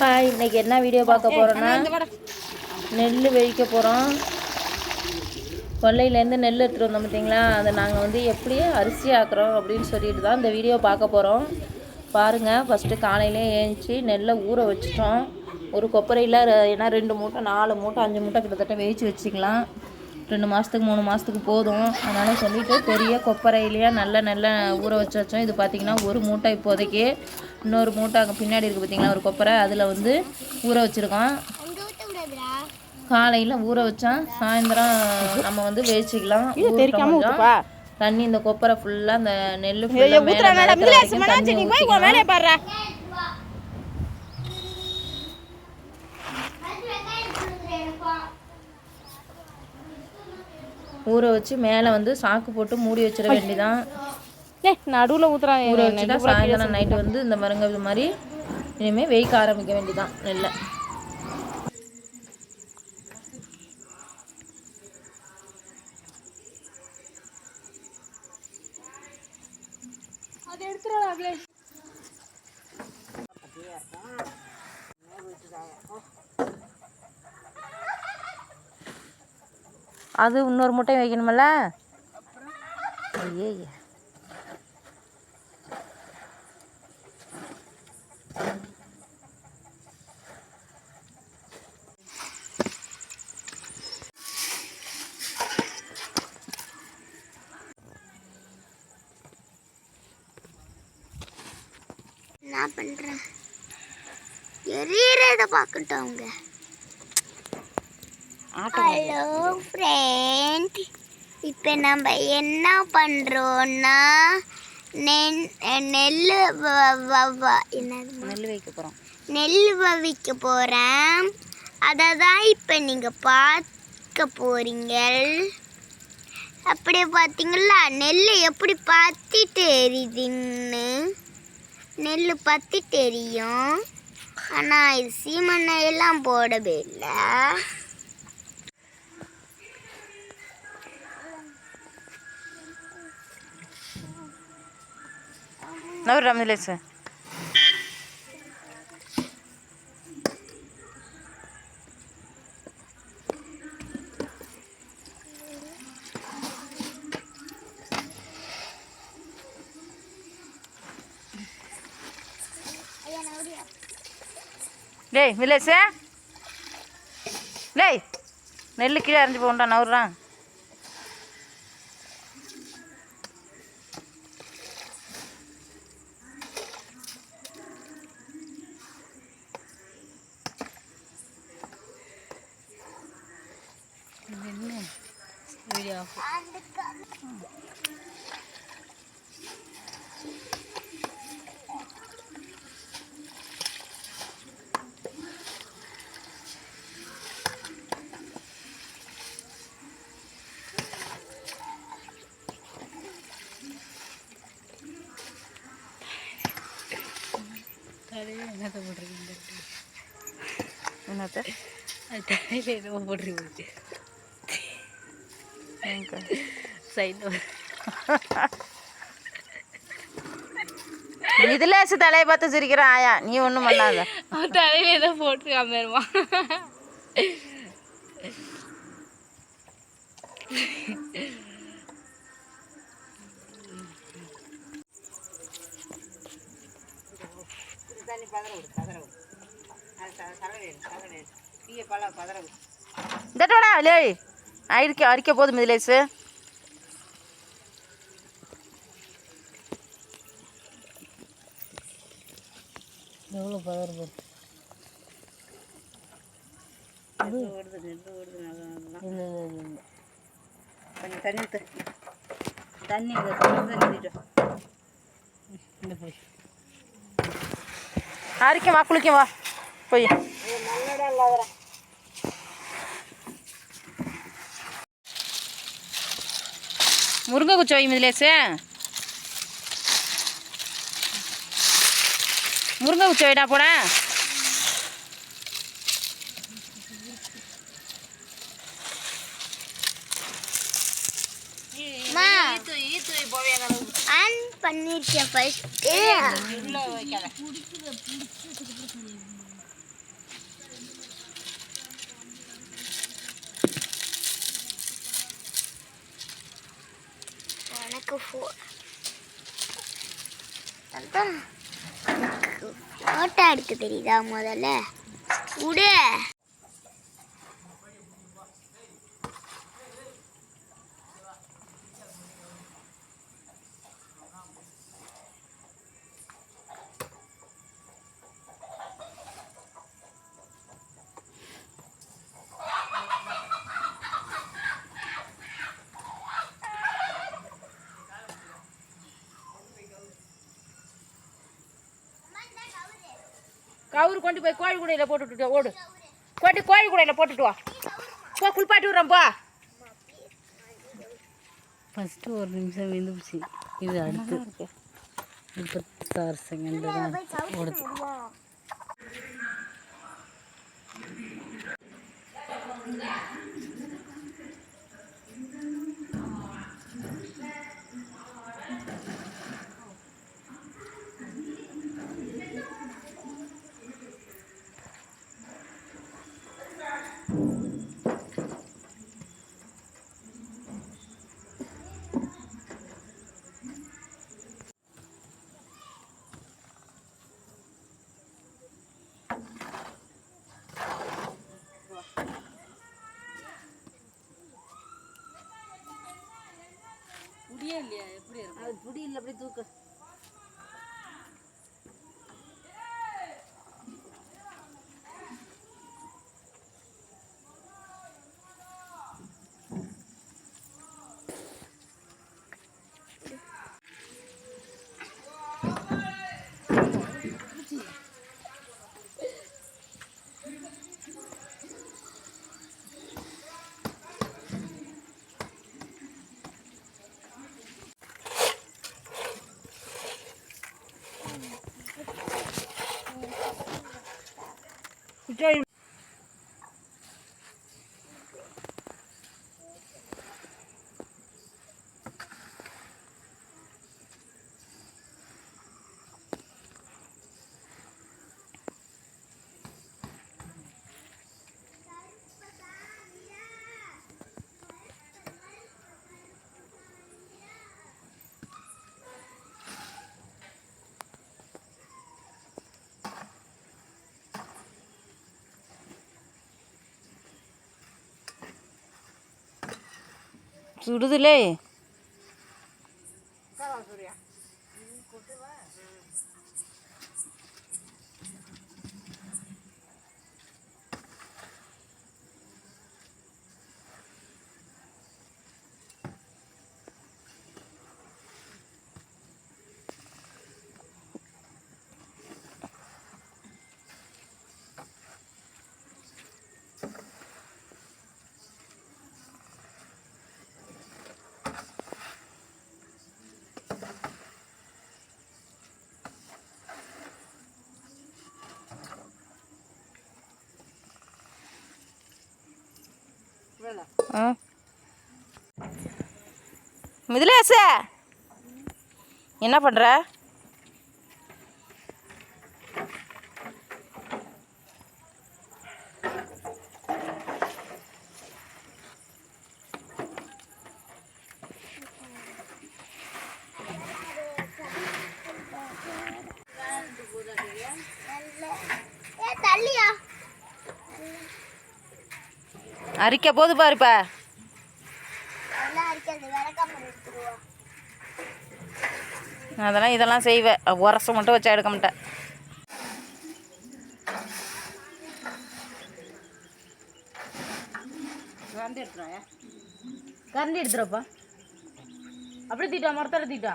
Hi இன்னைக்கு என்ன video பார்க்க போகிறோன்னா நெல் வெடிக்க போகிறோம் கொல்லையிலேருந்து நெல் எடுத்துகிட்டு வந்தோம் பார்த்தீங்களா? அதை நாங்கள் வந்து எப்படி அரிசி ஆக்குறோம் அப்படின்னு சொல்லிட்டு தான் இந்த வீடியோ பார்க்க போகிறோம் பாருங்கள் ஃபஸ்ட்டு காலையிலே ஏஞ்சி நெல்லை ஊற வச்சிட்டோம். ஒரு கொப்பரையில் ஏன்னா ரெண்டு மூட்டை நாலு மூட்டை அஞ்சு மூட்டை கிட்டத்தட்ட வேவிச்சு வச்சுக்கலாம். ரெண்டு மாதத்துக்கு மூணு மாதத்துக்கு போதும். அதனால் சொல்லிட்டு பெரிய கொப்பரையிலேயே நல்ல நல்ல ஊற வச்சு வச்சோம். இது பார்த்திங்கன்னா ஒரு மூட்டை இப்போதைக்கு. இன்னொரு மூட்டை அங்கே பின்னாடி இருக்குது பார்த்தீங்களா ஒரு கொப்பரை. அதில் வந்து ஊற வச்சுருக்கோம். காலையில் ஊற வச்சா சாயந்தரம் நம்ம வந்து வேச்சிக்கலாம் தண்ணி இந்த கொப்பரை ஃபுல்லாக அந்த நெல் ஃபுல்லாக மேலே ஊத்துறானடா மிதக்கிற மிதிலேசு வரைக்கும் மனாச்சி தண்ணி நீ போய் உன் வேலையை பாடுற ஊற வச்சு மேலே வந்து சாக்கு போட்டு மூடி வச்சிட வேண்டியதான் ஏ நடுவில் ஊத்துறான் ஊற வச்சுட்டா சாயந்தரம் நைட்டு வந்து இந்த மருங்க இது மாதிரி இனிமேல் வெயிக்க ஆரம்பிக்க வேண்டியதான் நெல்லை அதை எடுத்துருவாங்களே அது இன்னொரு முட்டை வைக்கணுமில்ல? ஐயே என்ன பண்றேன். எரியறத பார்க்கட்டும் அவங்க. ஹலோ ஃப்ரெண்ட் இப்போ நம்ம என்ன பண்ணுறோன்னா நெல் நெல் நெல் வைக்க போகிறோம் நெல் வவிக்க போகிறேன் அதை தான் இப்போ நீங்கள் பார்க்க போகிறீங்க அப்படியே பார்த்தீங்களா? நெல் எப்படி பத்தி தெரியுதுன்னு. நெல் பத்தி தெரியும். ஆனால் இது சீமெண்ணெய் எல்லாம் போடவே இல்லை. நவர் ரமிலேஸ் டேய் மிலேசு டேய் நெல் கீழே அரைஞ்சி போகண்டா நவுறான் കേട്ടോ. ഇന്നത്തെ അറ്റായി ചെയ്ത് ഓടി പോയിട്ട് மிதிலேசு தலையை பார்த்து சிரிக்கிற ஆயா? நீ ஒன்றும் பண்ணாத. தலையில ஏதோ மிதிலேசு எவ்வளோ பதர் போகுது இல்லை இல்லை இல்லை கொஞ்சம் தண்ணி ஊத்து. தண்ணி இதை கொஞ்சம் தண்ணி போய். அரிக்க வா குளிக்க வா. போய். முருங்கை குச்சி வை மிதிலேசு முருங்கை குச்சி வைடா போட பண்ணிருக்கேன் ஃபர்ஸ்ட்டு ஃபோட்டோ எடுக்க தெரியுதா முதல்ல? விடு கவுரு கொண்டு போய் கோழி கூடையில் போட்டுட்டு ஓடு. கொண்டு கோழி கூடையில் போட்டுட்டு வா. போ குளிப்பாட்டி விட்றேன் போ. ஃபஸ்ட்டு ஒரு நிமிஷம் விழுந்துச்சு இது அடுத்து. முப்பத்தாறு செகண்ட் தான் ஓடுது. Yeah. அது புடி இல்லை அப்படி தூக்க. சுடுதுலே மிதிலேச என்ன பண்ணுற அரிக்க போது எடுத்துருவா அதெல்லாம் இதெல்லாம் செய்வேன் உரசம் மட்டும் வச்சா எடுக்க மாட்டேன். வந்து எடுத்துருவாயா கரண்டி எடுத்துறப்பா அப்படியே தீட்டா மரத்தோட தீட்டா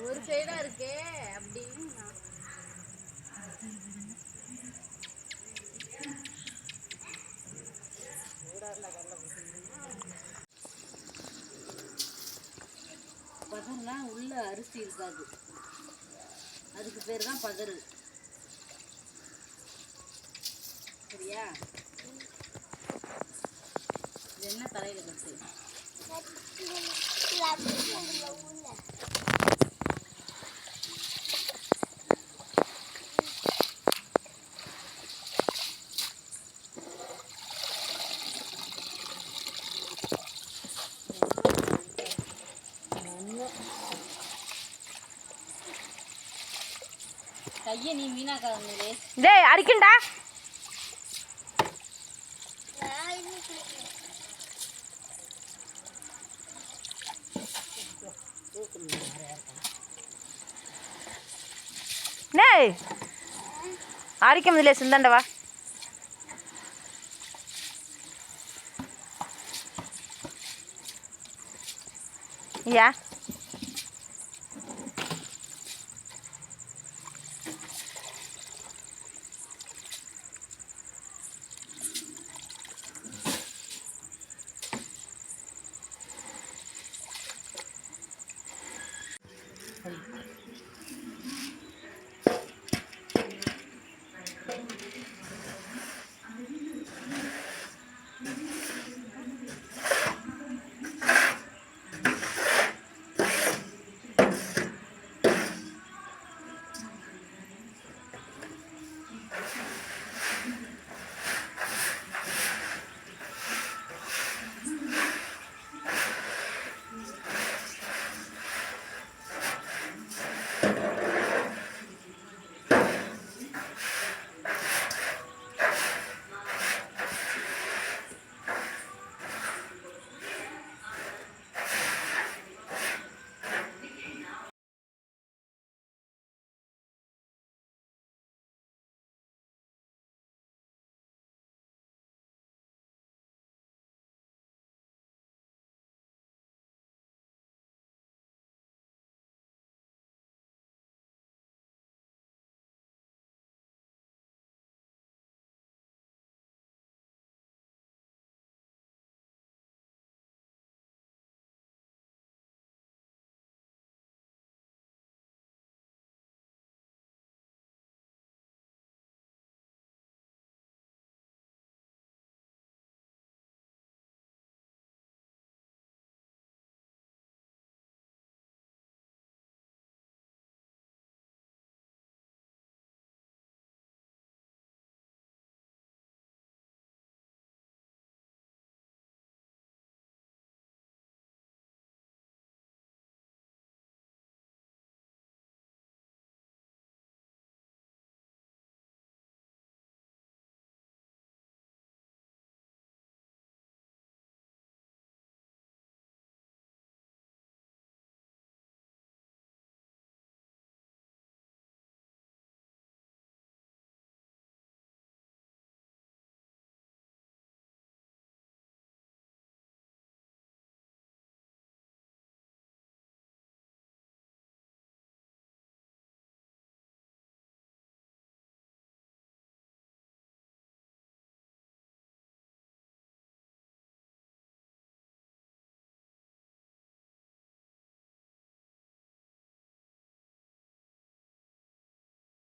ஒரு சைடா இருக்கே அப்படின்னு பதம்லாம் உள்ள அரிசி இருக்காது. அதுக்கு பேர் தான் பதறு சரியா? இது என்ன தலையில் கட்டு கையை நீ வீணாக்காதே டேய் அடிக்கண்டா. டேய் அரிக்க முடியல சிந்தாண்டவா ஐயா